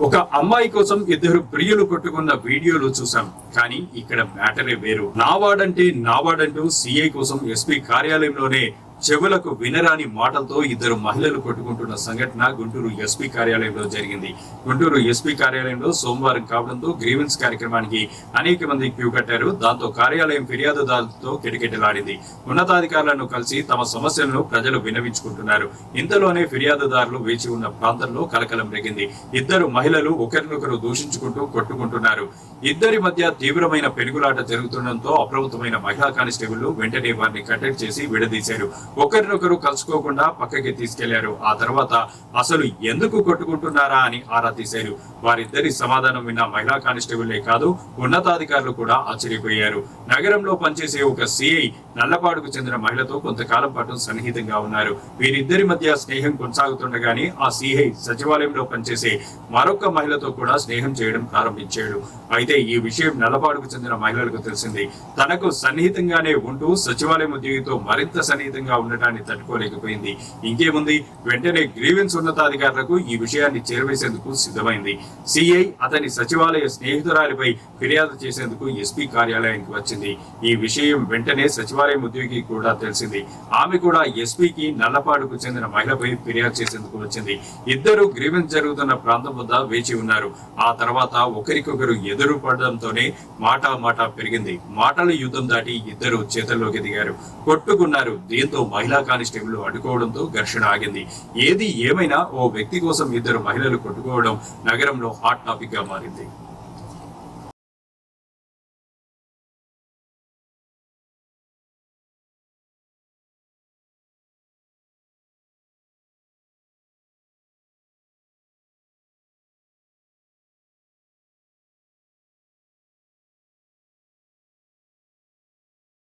ఒక అమ్మాయి కోసం ఇద్దరు ప్రియులు కొట్టుకున్న వీడియోలు చూసాం కానీ ఇక్కడ మ్యాటరే వేరు. నావాడంటే నావాడంటూ సిఐ కోసం ఎస్పీ కార్యాలయంలోనే చెవులకు వినరాని మాటలతో ఇద్దరు మహిళలు కొట్టుకుంటున్న సంఘటన గుంటూరు ఎస్పీ కార్యాలయంలో జరిగింది. గుంటూరు ఎస్పీ కార్యాలయంలో సోమవారం కావడంతో గ్రీవెన్స్ కార్యక్రమానికి అనేక మంది క్యూ కట్టారు. దాంతో కార్యాలయం ఫిర్యాదుదారులతో కిటకిటలాడింది. ఉన్నతాధికారులను కలిసి తమ సమస్యలను ప్రజలు విన్నవించుకుంటున్నారు. ఇంతలోనే ఫిర్యాదుదారులు వేచి ఉన్న ప్రాంతంలో కలకలం రేగింది. ఇద్దరు మహిళలు ఒకరినొకరు దూషించుకుంటూ కొట్టుకుంటున్నారు. ఇద్దరి మధ్య తీవ్రమైన పెనుగులాట జరుగుతుండటంతో అప్రమత్తమైన మహిళా కానిస్టేబుల్ వెంటనే వారిని కట్టడి చేసి విడదీశారు. ఒకరినొకరు కలుసుకోకుండా పక్కకి తీసుకెళ్ళారు. ఆ తర్వాత అసలు ఎందుకు కొట్టుకుంటున్నారా అని ఆరా తీశారు. వారిద్దరి సమాధానం విన్న మహిళా కానిస్టేబుల్లే కాదు ఉన్నతాధికారులు కూడా ఆశ్చర్యపోయారు. నగరంలో పనిచేసే ఒక సిఐ నల్లపాడుకు చెందిన మహిళతో కొంతకాలం పాటు సన్నిహితంగా ఉన్నారు. వీరిద్దరి మధ్య స్నేహం కొనసాగుతుండగానే ఆ సిఐ సచివాలయంలో పనిచేసే మరొక మహిళతో కూడా స్నేహం చేయడం ప్రారంభించాడు. అయితే ఈ విషయం నల్లపాడుకు చెందిన మహిళలకు తెలిసింది. తనకు సన్నిహితంగానే ఉంటూ సచివాలయం ఉద్యోగితో మరింత సన్నిహితంగా ఉండటాన్ని తట్టుకోలేకపోయింది. ఇంకేముంది? వెంటనే గ్రీవెన్స్ ఉన్నతాధికారులకు ఈ విషయాన్ని చేరవేసేందుకు సిద్ధమైంది. సిఐ అతని సచివాలయ స్నేహితురాలిపై ఫిర్యాదు చేసేందుకు ఎస్పీ కార్యాలయానికి వచ్చింది. ఈ విషయం వెంటనే సచివాలయం ఉద్యోగి కూడా తెలిసింది. ఆమె కూడా ఎస్పీకి నల్లపాడుకు చెందిన మహిళపై ఫిర్యాదు చేసేందుకు వచ్చింది. ఇద్దరు గ్రీవెన్స్ జరుగుతున్న ప్రాంతం వద్ద వేచి ఉన్నారు. ఆ తర్వాత ఒకరికొకరు ఎదురు పడడంతోనే మాట మాట పెరిగింది. మాటల యుద్ధం దాటి ఇద్దరు చేతల్లోకి దిగారు. కొట్టుకున్నారు. దీంతో మహిళా కానిస్టేబుల్ అడ్డుకోవడంతో ఘర్షణ ఆగింది. ఏది ఏమైనా ఓ వ్యక్తి కోసం ఇద్దరు మహిళలు కొట్టుకోవడం నగరంలో హాట్ టాపిక్గా మారింది.